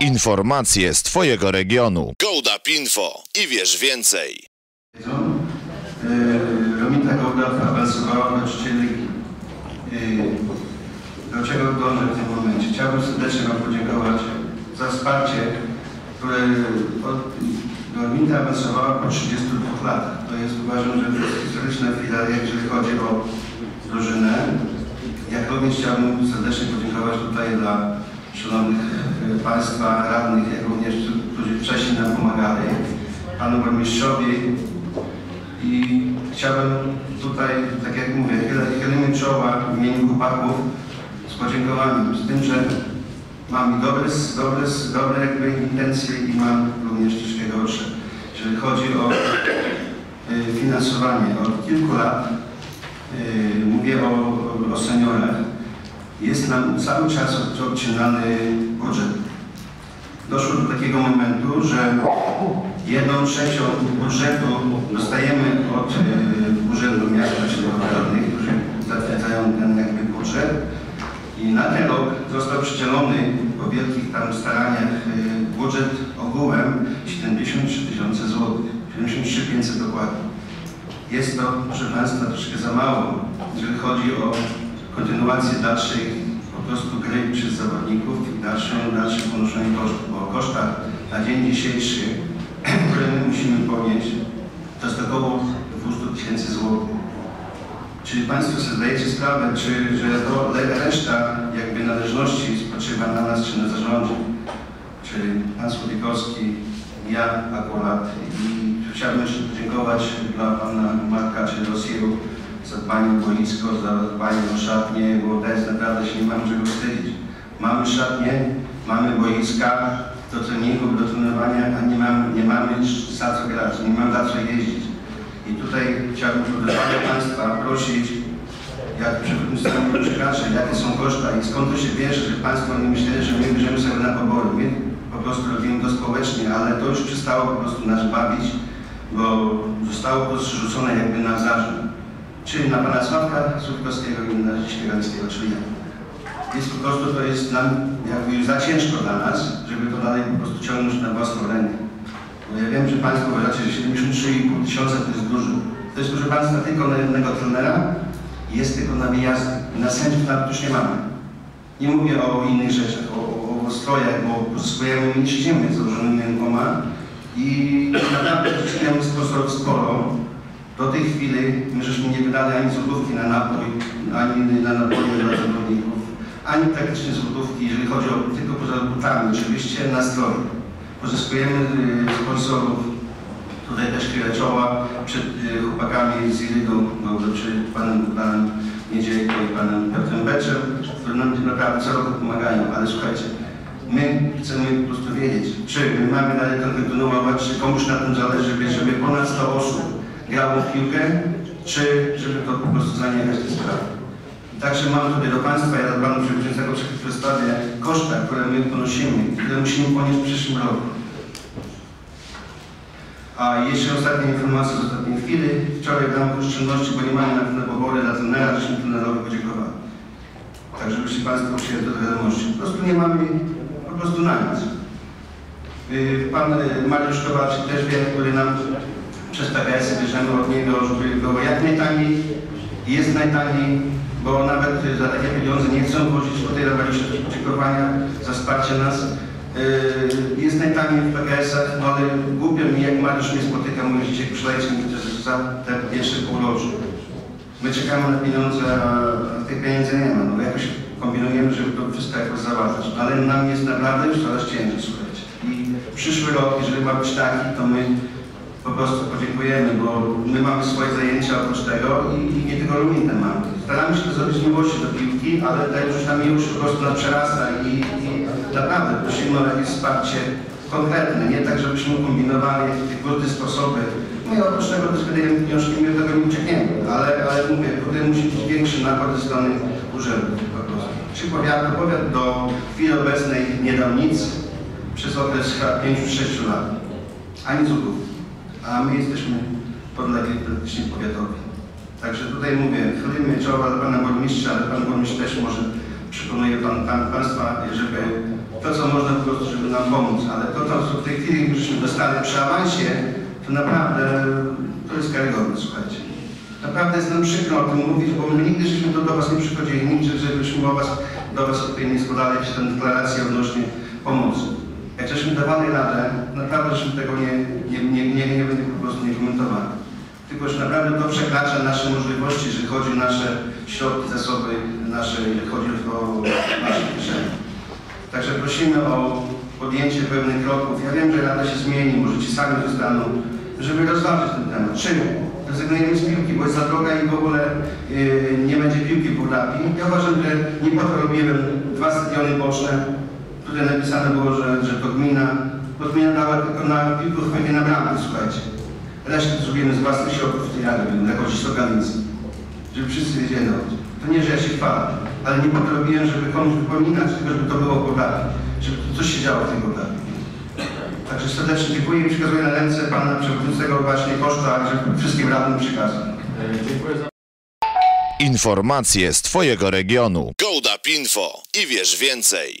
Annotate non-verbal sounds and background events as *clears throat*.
Informacje z Twojego regionu. Gołdap Info i wiesz więcej. wiedzą. Romita Gołda awansowała do trzeciej ligi. Yy, Do czego dążę w tym momencie? Chciałbym serdecznie Wam podziękować za wsparcie, które od, Romita awansowała po 32 latach. To jest uważam, że to jest historyczna chwila, jeżeli chodzi o drużynę. Jak również chciałbym serdecznie podziękować tutaj dla szanownych e, Państwa radnych, jak również którzy wcześniej nam pomagali, Panu Burmistrzowi, i chciałbym tutaj, tak jak mówię, chylimy czoła w imieniu chłopaków z podziękowaniem, z tym, że mam dobre, dobre, dobre jakby intencje i mam również troszkę gorsze. Jeżeli chodzi o y, finansowanie, od kilku lat y, mówię o, o seniorach, jest nam cały czas od- odcinany budżet. Doszło do takiego momentu, że jedną trzecią budżetu dostajemy od e, Urzędu Miasta czy Radnych, którzy zatwierdzają ten jakby budżet. I na ten rok został przydzielony po wielkich tam staraniach e, budżet ogółem 73 tysiące złotych, 73 500 dokładnie. Jest to, proszę Państwa, troszkę za mało, jeżeli chodzi o kontynuację dalszej po prostu gry przez zawodników i dalsze, dalsze ponoszenie kosztów, bo o kosztach na dzień dzisiejszy, *clears throat* które my musimy ponieść, to jest około 200 tysięcy złotych. Czy Państwo sobie zdajecie sprawę, czy, że to reszta jakby należności spoczywa na nas czy na zarządzie? Czyli Pan Słodikowski, ja akurat i chciałbym jeszcze podziękować dla Pana Marka czy Rosjeru za dbanie o boisko, za o szatnie, bo teraz naprawdę się nie mamy czego wstydzić. Mamy szatnie, mamy boiska do treningów, do trenowania, a nie mamy, nie mamy za co grać, nie mamy za co jeździć. I tutaj chciałbym pana Państwa prosić, jak przewodniczący przekracza, jakie są koszta i skąd to się bierze, że Państwo nie myśleli, że my bierzemy sobie na pobory. My po prostu robimy to społecznie, ale to już przestało po prostu nas bawić, bo zostało po prostu jakby na zarząd. Czyli na Pana Sławka na Śpiewańskiego, czyli ja. Więc po prostu to jest nam jakby już za ciężko dla nas, żeby to dalej po prostu ciągnąć na własną rękę. Bo ja wiem, że Państwo uważacie, że 73,5 tysiąca to jest dużo. To jest, proszę Państwa, tylko na jednego trenera jest tylko na wyjazdy. Na sędziów nawet już nie mamy. Nie mówię o innych rzeczach, o, o, o strojach, bo pozyskujemy niszczymy założonymi rękoma i naprawdę zyskujemy sposób sporo. Do tej chwili my żeśmy nie wydali ani złotówki na napój, ani na napoje dla zawodników, ani praktycznie złotówki, jeżeli chodzi o tylko poza butami, oczywiście na stroje. Pozyskujemy y, sponsorów, tutaj też chwilę czoła przed y, chłopakami z Ilidą, no, czy panem Bogdanem Niedzielką i panem Piotrem Beczem, którzy nam naprawdę co roku pomagają, ale słuchajcie, my chcemy po prostu wiedzieć, czy my mamy dalej to kontynuować, czy komuś na tym zależy, żeby ponad 100 osób w piłkę, czy żeby to po prostu zaniechać tę sprawę. Także mam tutaj do Państwa, ja do Panu Przewodniczącego przedstawię koszta, które my ponosimy, które musimy ponieść w przyszłym roku. A jeszcze ostatnia informacja z ostatniej chwili. Wczoraj w ramach oszczędności, bo nie mamy na pewno pobory dla trenera, żeśmy trenerowi podziękowali. Tak, żebyście Państwo przyjęli do wiadomości. Po prostu nie mamy po prostu na nic. Yy, Pan y, Mariusz Kowalczyk też wie, który nam PKS bierzemy od niego, żeby było jak najtaniej. Jest najtaniej, bo nawet y, za takie pieniądze nie chcą włożyć tutaj dawaliście też podziękowania za wsparcie nas. Yy, Jest najtaniej w PKS-ach, no ale głupio mi, jak Mariusz mnie spotyka, mówi, że dzisiaj przelejcie mi za te pierwsze półrocze. My czekamy na pieniądze, a tych pieniędzy nie ma. No jakoś kombinujemy, żeby to wszystko jakoś załatwić. Ale nam jest naprawdę już coraz ciężej, słuchajcie. I przyszły rok, jeżeli ma być taki, to my po prostu podziękujemy, bo my mamy swoje zajęcia oprócz tego i, i nie tylko Luminę mamy. Staramy się to zrobić miłości do piłki, ale ta już ta miłość po prostu nas przerasta i, i naprawdę prosimy o jakieś wsparcie konkretne, nie tak, żebyśmy kombinowali jakieś różne sposoby. My oprócz tego też wydajemy pieniążki, my tego nie uciekniemy, ale, ale mówię, tutaj musi być większy napad ze strony urzędów po prostu. Czy powiatu, powiat do chwili obecnej nie dał nic przez okres 5-6 lat, ani złotówki a my jesteśmy podlegli praktycznie powiatowi. Także tutaj mówię, chylimy czoła dla pana burmistrza, ale pan burmistrz też może przekonuję pan, pan, Państwa, żeby to, co można po prostu, żeby nam pomóc, ale to, co w tej chwili żeśmy dostali przy awansie, to naprawdę to jest karygodne, słuchajcie. Naprawdę jest nam przykro o tym mówić, bo my nigdy żeśmy do, do Was nie przychodzili, nigdy żebyśmy o Was, do Was tutaj nie składali jakieś tam deklaracje odnośnie pomocy. Jak żeśmy dawali radę, naprawdę żeśmy tego nie, nie, nie, nie, nie będę po prostu nie komentowali. Tylko, że naprawdę to przekracza nasze możliwości, jeżeli chodzi o nasze środki, zasoby, nasze, jeżeli chodzi o nasze kieszenie. Także prosimy o podjęcie pewnych kroków. Ja wiem, że Rada się zmieni, może ci sami zostaną, żeby rozważyć ten temat. Czy rezygnujemy z piłki, bo jest za droga i w ogóle yy, nie będzie piłki w. Ja uważam, że nie po to robiłem dwa stadiony boczne, które napisane było, że, że to gmina, bo gmina dała tylko na piłkę na bramkę, słuchajcie. Resztę zrobimy z własnych środków w tej jak chodzi z organizacji. Żeby wszyscy wiedzieli o tym. To nie, że ja się chwalę, ale nie po to robiłem, żeby komuś wypominać, tylko żeby to było w. Żeby coś się działo w tej Burlapi. Także serdecznie dziękuję i przekazuję na ręce pana przewodniczącego właśnie koszta, żeby wszystkim radnym przekazał. Dziękuję za Informacje z Twojego regionu. Gołdap Info i wiesz więcej.